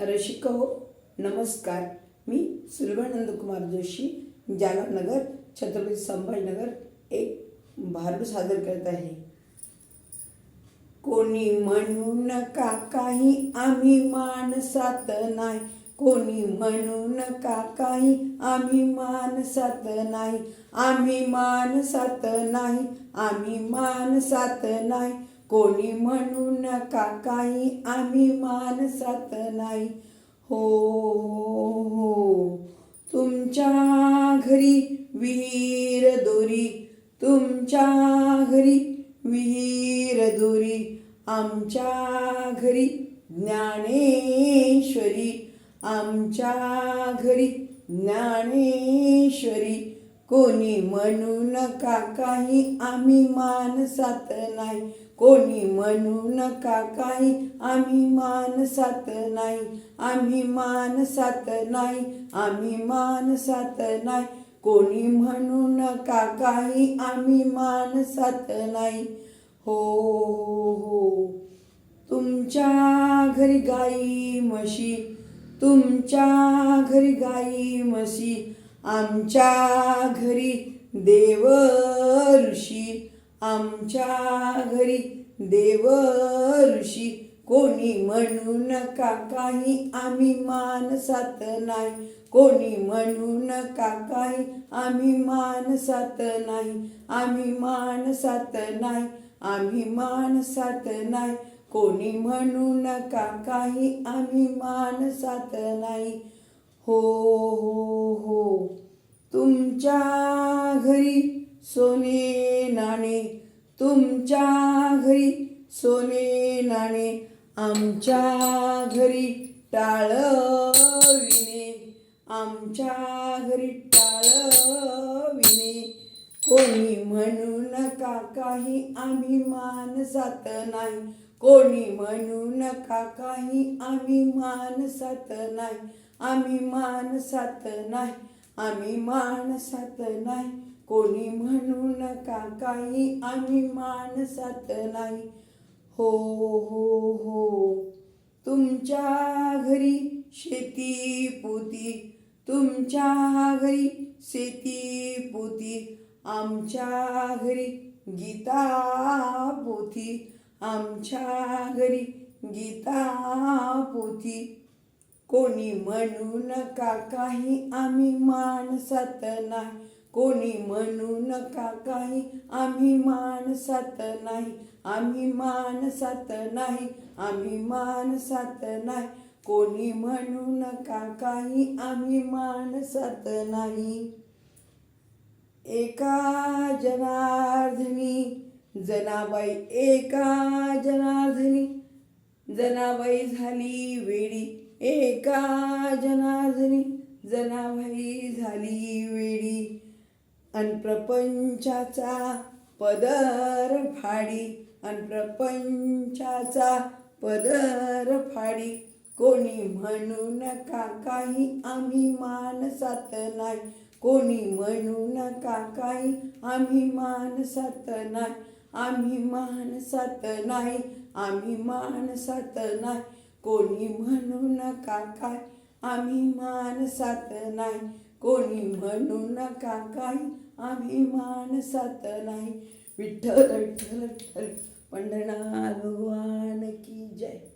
रसिक हो नमस्कार. मी सुलभानंद कुमार जोशी जालनगर छत्रपती संभाजीनगर एक भारूड सादर करत आहे. कोणी म्हणू नका काही आम्ही माणसात नाही. कोणी म्हणू नका काही आम्ही माणसात नाही. आम्ही माणसात नाही आम्ही माणसात नाही. कोणी म्हणू नका काही आम्ही माणसात नाही. हो हो हो. तुमच्या घरी विहीर दोरी तुमच्या घरी विहीर दोरी आमच्या घरी ज्ञानेश्वरी आमच्या घरी ज्ञानेश्वरी. कोणी म्हणू नका काही आम्ही माणसात नाही. कोणी म्हणू नका काही. आम्ही माणसात नाही. आम्ही माणसात नाही. आम्ही माणसात नाही. कोणी म्हणू नका काही. आम्ही माणसात नाही. हो हो. हो तुमच्या घरी गाई म्हशी. तुमच्या घरी गाई म्हशी. आमच्या घरी देव आमच्या घरी देव ऋषी कोणी म्हणू नका काही आम्ही मानसात नाही. कोणी म्हणू नका काही आम्ही मानसात नाही. आम्ही मानसात नाही आम्ही मानसात नाही. कोणी म्हणू नका काही आम्ही मानसात नाही. हो हो हो. तुमच्या घरी सोने नाणे तुमच्या घरी सोने नाणे आमच्या घरी टाळविणे आमच्या घरी टाळविणे कोणी म्हणू नका काही आम्ही माणसात नाही. कोणी म्हणू नका काही आम्ही माणसात नाही. आम्ही माणसात नाही. आम्ही माणसात नाही. कोणी म्हणू नका काही आम्ही माणसात नाही. हो हो हो तुमच्या घरी शेती पोती तुमच्या घरी शेती पोती आमच्या घरी गीता पोथी आमच्या घरी गीता पोथी कोणी म्हणू नका काही आम्ही माणसात नाही. कोणी म्हणू नका काही. आम्ही माणसात नाही. आम्ही माणसात नाही. आम्ही माणसात नाही. कोणी म्हणू नका काही. आम्ही माणसात नाही. एका जनार्दनी जनाबाई एका जनार्दनी जनाबाई झाली वेडी. एका जनार्दनी जनाबाई झाली वेडी. अन प्रपंचाचा पदर फाडी. अन प्रपंचाचा पदर फाडी. कोणी म्हणू नका काही आम्ही माणसात नाही. कोणी म्हणू नका काही आम्ही माणसात नाही. आम्ही माणसात नाही. आम्ही माणसात नाही. कोणी म्हणू नका काय आम्ही माणसात नाही. कोणी म्हणू नका काही अभिमान सात नाही. विठ्ठल विठ्ठल विठ्ठल पंढरनाथ भगवान की जय.